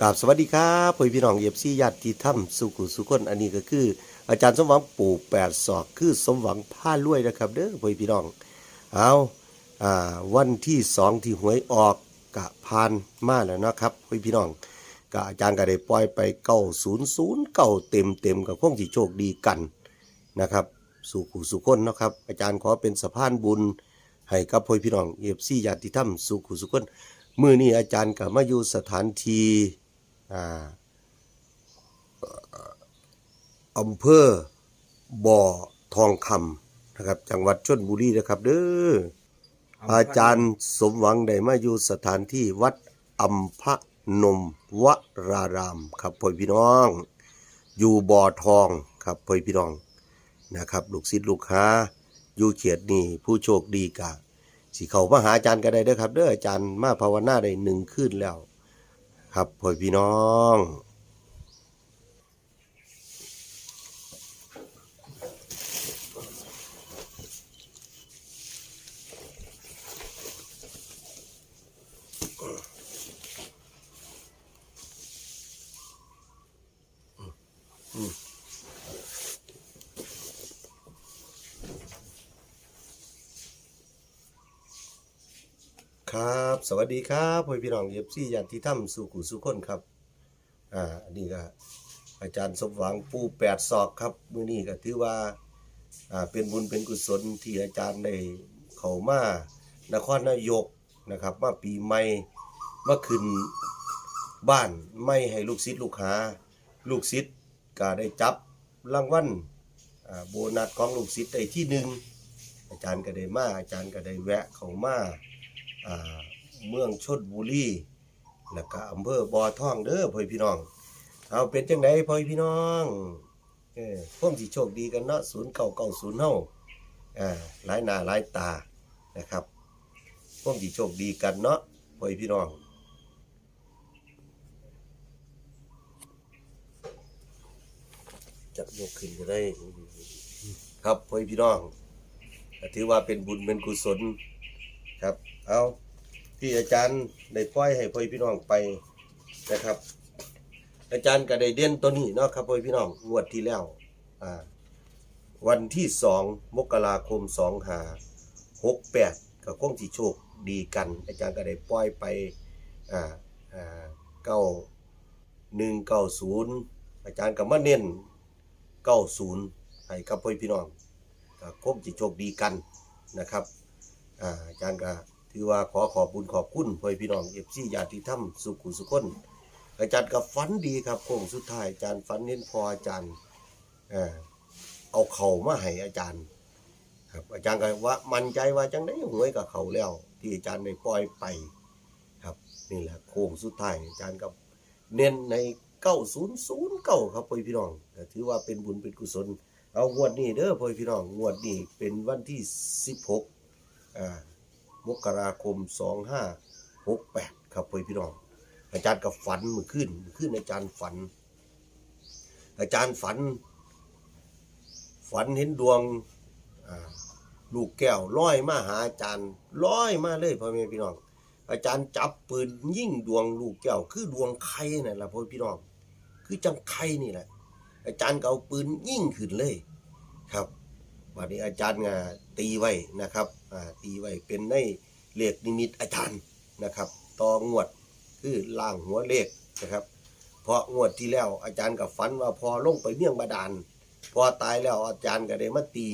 กราบสวัสดีครับพ่อพี่น้องเอฟซีญาติธรรมสุขุสุคนอันนี้ก็คือ อาจารย์สมหวังปู่แปดศอกคือสมหวังผ้ารวยนะครับเด้อพ่อพี่น้องเอาอ่าวันที่สองที่หวยออกกะพานมาแล้วนะครับพ่อพี่น้องกะอาจารย์ก็ได้ปล่อยไปเก้าศูนย์ศูนย์เก้าเต็มเต็มกับคงที่โชคดีกันนะครับสุขุสุคนนะครับ อาจารย์ขอเป็นสะพานบุญให้กับพ่อพี่น้องเอฟซีญาติธรรมสุขุสุคนมือนี้อาจารย์ก็มาอยู่สถานที่ อ่าอำเภอบ่อทองคำนะครับ จังหวัดชลบุรีนะครับ เด้ออาจารย์สมหวังได้มาอยู่สถานที่วัดอัมพนมวรารามครับพ่อพี่น้อง อยู่บ่อทองครับพ่อพี่น้องนะครับ ลูกศิษย์ลูกค้าอยู่เขียดนี่ผู้โชคดีกะสิเขามาหาอาจารย์ก็ได้เด้อครับ เด้ออาจารย์มาภาวนาได้หนึ่งคืนแล้ว ครับพ่อพี่น้อง ครับ สวัสดีครับพ่อพี่น้องเอฟซีญาติธรรมสู่กุสุคนครับ อ่าอันนี้ก็อาจารย์สมหวังปูแปดศอกครับมือนี้ก็ถือว่า อ่า เป็นบุญเป็นกุศลที่อาจารย์ได้เข้ามานครนายกนะครับมาปีใหม่มาขึ้นบ้านไม่ให้ลูกศิษย์ลูกหา ลูกศิษย์ก็ได้จับรางวัลอ่าโบนัสของลูกศิษย์ได้ที่หนึ่งอาจารย์ก็ได้มาอาจารย์ก็ได้แวะเข้ามา เมืองชนบุรีแล้วก็อำเภอบ่อท่องเด้อพ่อพี่น้อง เอาเป็นจังไดพ่อพี่น้องเออพวกสิโชคดีกันเนาะ0990เกาซุนเฮาอ่าหลายหน้าหลายตานะครับพวกสิโชคดีกันเนาะพ่อพี่น้องจะยกขึ้นก็ได้ ครับพ่อพี่น้องถือว่าเป็นบุญเป็นกุศลครับ เอาที่อาจารย์ได้ปล่อยให้พ่อพี่น้องไปนะครับ อาจารย์ก็ได้เด่นตัวนี้เนาะครับพ่อพี่น้องงวดที่แล้วอ่าวันที่สองมกราคมสองหาหกแปดก็คงที่โชคดีกัน อาจารย์ก็ได้ปล่อยไปอ่าอ่าเก้าหนึ่งเก้าศูนย์อาจารย์ก็มาเน้นเก้าศูนย์ให้กับพ่อพี่น้องก็คงที่โชคดีกันนะครับอ่าอาจารย์ก็ ถือว่าขอขอบคุญขอบคุณพ่อพี่น้องเอฟซีญาติธรรมสุขุสุขคนอาจารย์ก็ฝันดีครับโค้งสุดท้ายอาจารย์ฝันเน้นพออาจารย์เอาเข่ามาให้อาจารย์ ครับอาจารย์ก็ว่ามั่นใจว่าจังได้หวยกับเขาแล้ว ที่อาจารย์ได้ปล่อยไป ครับนี่แหละโค้งสุดท้ายอาจารย์ก็เน้นในเก้าศูนย์ศูนย์เก้าครับพ่อพี่น้องถือว่าเป็นบุญเป็นกุศลเอางวดนี้เด้อพ่อพี่น้องงวดนี้เป็นวันที่สิบหกอ่า มกราคมสองห้าหกแปดครับพ่อพี่น้อง อาจารย์ก็ฝันมื่อคืนมื่อคืนอาจารย์ฝัน อาจารย์ฝัน ฝันเห็นดวงลูกแก้วลอยมาหาอาจารย์ลอยมาเลยพ่อแม่พี่น้อง อาจารย์จับปืนยิงดวงลูกแก้ว คือดวงไข่นั่แหละพ่อพี่น้อง คือจังไข่นี่แหละ อาจารย์ก็เอาปืนยิงขึ้นเลย ครับวันนี้อาจารย์งาตีไว้นะครับ อ่าตีไว้เป็นในเลขนิมิตอาจารย์นะครับต่องวดคือล่างหัวเลขนะครับ เพราะงวดที่แล้วอาจารย์กับฝันว่าพอลงไปเมี่ยงบาดาลพอตายแล้วอาจารย์ก็ได้มาตี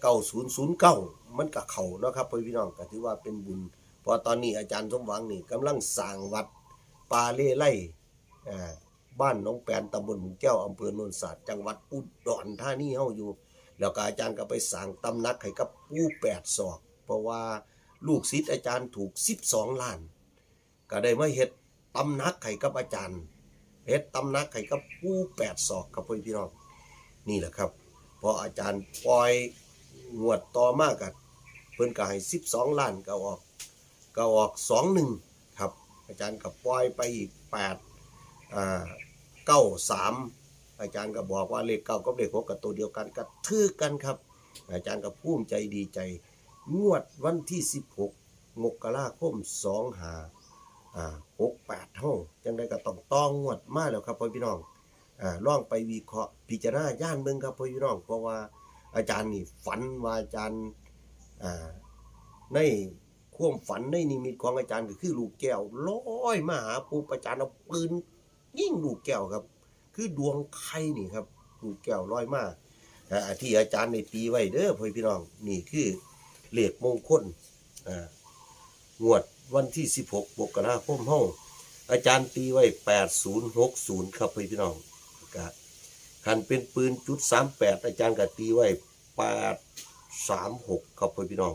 เก้าศูนย์ศูนย์เก้ามันกับเขานะครับพี่น้องก็ถือว่าเป็นบุญพอตอนนี้อาจารย์สมหวังนี่กำลังสร้างวัดปาเล่ไล่บ้านหน้องแปนตำบลหมุนแก้วอำเภอโนนสาดจังหวัดอุดรธานีเฮาอยู่ แล้วก็อาจารย์ก็ไปสั่งตำหนักให้กับผู้แปดศอก เพราะว่าลูกศิษย์อาจารย์ถูกสิบสองล้าน ก็ได้มาเฮ็ดตำหนักให้กับอาจารย์เฮ็ดตำหนักให้กับผู้แปดศอกครับพี่น้องนี่แหละครับพออาจารย์ปล่อยงวดต่อมากันเพิ่นก็ให้สิบสองล้านก็ออกก็ออกสองหนึ่งครับ อาจารย์ก็ปล่อยไปอีกแปดอ่าเก้าสาม อาจารย์ก็บอกว่าเลขเก้ากับเลขหกกับตัวเดียวกันก็ถือกันครับ อาจารย์ก็ภูมิใจดีใจ งวดวันที่ 16มกราคม2หาอ่า68เท่าจังได้ก็ต้องต้องงวดมาแล้วครับพ่อพี่น้องอ่าลองไปวิเคราะห์พิจารณาย่านเบิ่งครับพ่อพี่น้องเพราะว่าอาจารย์นี่ฝันว่าอาจารย์อ่าในความฝันในนิมิตของอาจารย์ก็คือลูกแก้วลอยมาหาปู่อาจารย์เอาปืนยิ่งลูกแก้วครับ คือดวงไข่นี่ครับลูกแก้วลอยมาอ่าที่อาจารย์ได้ตีไว้เด้อพ่อพี่น้องนี่คือเหลขมงคลอ่างวดวันที่ 16มกราคมเฮาอาจารย์ตีไว้ 8060 ครับพี่น้องก็คันเป็นปืนจุด 38 อาจารย์ก็ตีไว้ 836 ครับพี่น้อง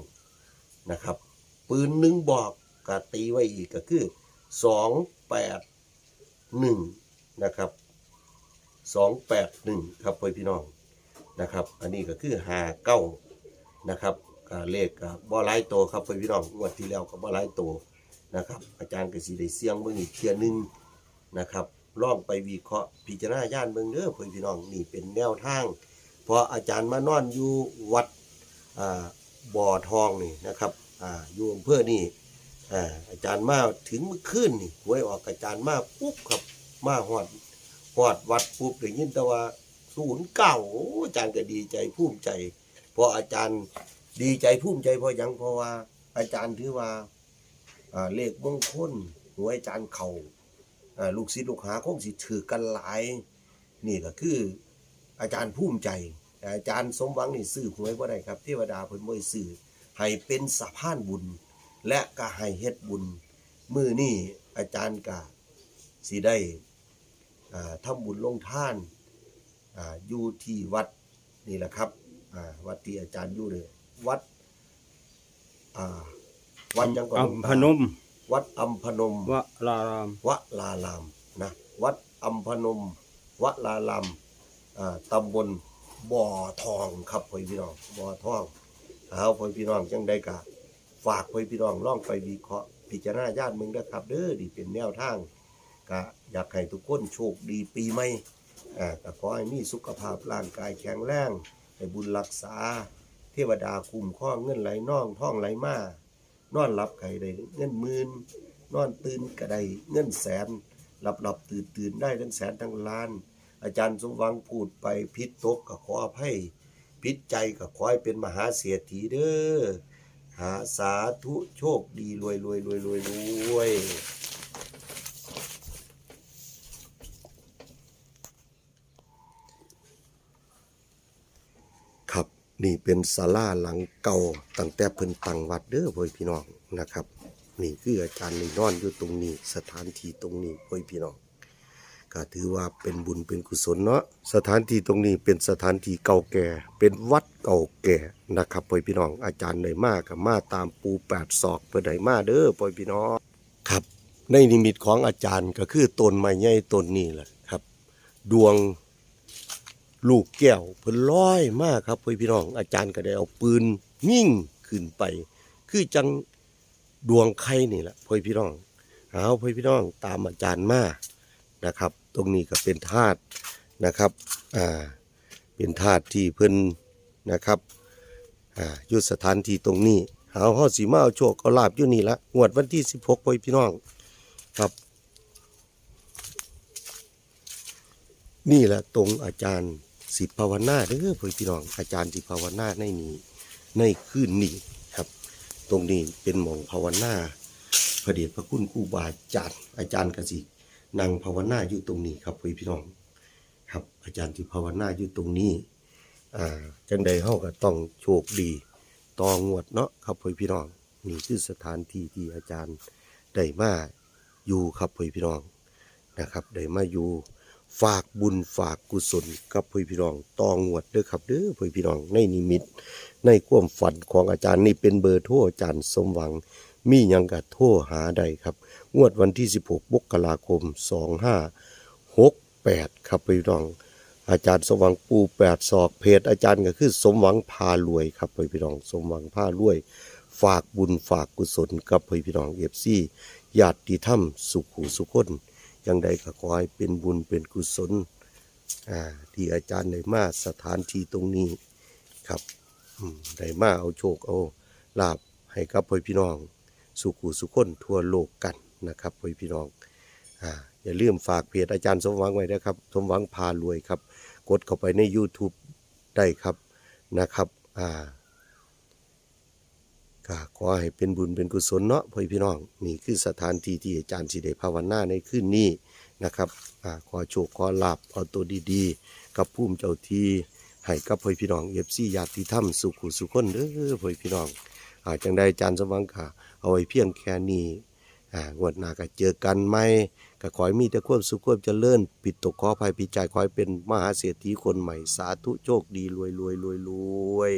นะครับ ปืนหนึ่งบอกก็ตีไว้อีกก็คือ 281 นะครับ 281 ครับพี่น้องนะครับ อันนี้ก็คือ59นะครับเลขก็บ่หลายโตวครับพี่น้องงวดที่แล้วก็บ่หลายโตวนะครับ อาจารย์กสิได้เสียงเบิ่งอีกเที่ยหนึงนะครับลองไปวิเคราะห์พิจารณาญาณเบิ่งเด้อพี่น้องนี่เป็นแนวทาง เพราะอาจารย์มานอนอยู่วัดบ่อทองนี่นะครับอ่าอยู่อำเภอนี่อาจารย์มาถึงเมื่อคืนนี่หวยออกอาจารย์มาปุ๊บครับมาฮอด อดวัดปุ๊บได้ยินแต่ว่าศูนย์เก้าอาจารย์ก็ดีใจภูมิใจเพราะอาจารย์ดีใจภูมิใจเพราะหยังเพราะว่า อาจารย์ถือว่าอ่าเลขมงคลหัวอาจารย์เขาอ่าลูกศิษย์ลูกหาคงสิถือกันหลาย นี่ก็คืออาจารย์ภูมิใจแต่อาจารย์สมหวังนี่ซื้อหวยบ่ได้ครับเทวดาเพิ่นบ่ให้ซื้อให้เป็นสะพานบุญ และก็ให้เฮ็ดบุญ มื้อนี้อาจารย์ก็สิได้ ทำบุญลงทานอ่าอยู่ที่วัดนี่แหละครับอ่าวัดที่อาจารย์อยู่เลยวัดอ่าวัดยังก่อนอัมพนม วัดอัมพนมวรารามวลารามนะวัดอัมพนมวลารามอ่าตำบลบ่อทองครับพ่อพี่น้องบ่อทองเอาพ่อพี่น้องจังได้กะฝากพ่อพี่น้องล่องไปวิเคราะห์พิจารณาญาติมึงนะครับ เด้อดีเป็นแนวทาง กะอยากให้ทุกคนโชคดีปีใหม่อ่าก็ขอให้มีสุขภาพร่างกายแข็งแรงให้บุญรักษา เทวดาคุ้มครองเงินไหลน่องท่องไหลมานอนหลับไก่ได้เงินหมื่นนอนตื่นก็ได้เงินแสนหลับหลับตื่นตื่นได้ทั้งแสนทั้งล้าน อาจารย์สมหวังพูดไปพิษตกก็ขออภัยพิษใจก็ขอให้เป็นมหาเศรษฐีเด้อหาสาธุโชคดีรวยรวยรวยรวยรวยครับ นี่เป็นศาลาหลังเก่าตั้งแต่เพิ่นตั้งวัดเด้อพ่อพี่น้องนะครับ นี่คืออาจารย์นี่นอนอยู่ตรงนี้ สถานที่ตรงนี้พ่อพี่น้องก็ถือว่าเป็นบุญเป็นกุศลเนาะสถานที่ตรงนี้เป็นสถานที่เก่าแก่ เป็นวัดเก่าแก่นะครับพ่อพี่น้องอาจารย์ได้มากับมาตามปูแปดศอกเพื่อได้มาเด้อพ่อพี่น้องครับ ในนิมิตของอาจารย์ก็คือต้นไม้ใหญ่ต้นนี้แหละครับ ดวง ลูกแก้วเพิ่นลอยมากครับพ่อพี่น้อง อาจารย์ก็ได้เอาปืนยิ่งขึ้นไป คือจังดวงไข่นี่แหละพ่อพี่น้องเอาพ่อพี่น้องตามอาจารย์มานะครับ ตรงนี้ก็เป็นธาตุนะครับอ่าเป็นธาตุที่เพิ่นนะครับอ่ายู่สถานที่ตรงนี้เอาเฮาสิมาเอาโชคเอาลาบอยู่นี่ละงวดวันที่ 16พ่อพี่น้องครับนี่แหละตรงอาจารย์ สิภาวนาเด้อพ่อพี่น้องอาจารย์สิภาวนาในนี้ในคืนนี้ครับ ตรงนี้เป็นหมองภาวนาพระเดชพระคุณครูบาอาจารย์อาจารย์กสินั่งภาวนาอยู่ตรงนี้ครับพ่อพี่น้อง ครับ อาจารย์ที่ภาวนาอยู่ตรงนี้อ่าจังใดเฮาก็ต้องโชคดีต่องวดเนาะครับพ่อพี่น้องนี่คือสถานที่ที่อาจารย์ได้มาอยู่ครับพ่อพี่น้องนะครับได้มาอยู่ ฝากบุญฝากกุศลกับพี่พี่น้องตองวดเด้อครับเด้อพี่พี่น้องในนิมิต ในความฝันของอาจารย์นี่เป็นเบอร์โทรอาจารย์สมหวัง มียังก็โทรหาได้ครับ งวดวันที่ 16มกราคม 2568 ครับพี่น้อง อาจารย์สมหวังปูแปดศอกเพจอาจารย์ก็คือสมหวังพารวยครับพี่พี่น้องสมหวังพารวย ฝากบุญฝากกุศลกับพี่พี่น้องเอฟซีญาติธรรมสุขุสุคน ยังใดก็ขอให้เป็นบุญเป็นกุศลอ่าที่อาจารย์ได้มาสถานที่ตรงนี้ครับอืมได้มาเอาโชคเอาลาบให้กับพี่น้อง สุขุสุขคนทั่วโลกกันนะครับพี่พี่น้องอ่าอย่าลืมฝากเพจอาจารย์สมหวังไว้นะครับสมหวังพารวยครับ กดเข้าไปใน YouTube ได้ครับนะครับอ่า ก็ขอให้เป็นบุญเป็นกุศลเนาะพ่อพี่น้องนี่คือสถานที่ที่อาจารย์สิได้ภาวนาในคืนนี้นะครับอ่าขอโชคขอลาบเอาตัวดีๆ กับภูมิเจ้าที่ให้กับพ่อพี่น้องเอฟซีญาติธรรมสุขุสุขคนเด้อพ่อพี่น้องอาจังได้อาจารย์สวังค่ะ เอาไว้เพียงแค่นี้อ่างวดหน้าก็เจอกันไหมก็ขอให้มีแต่ความสุขความเจริญปิดตกขอภัยพิจัยขอให้เป็นมหาเศรษฐีคนใหม่สาธุโชคดีรวยรวยรวยรวย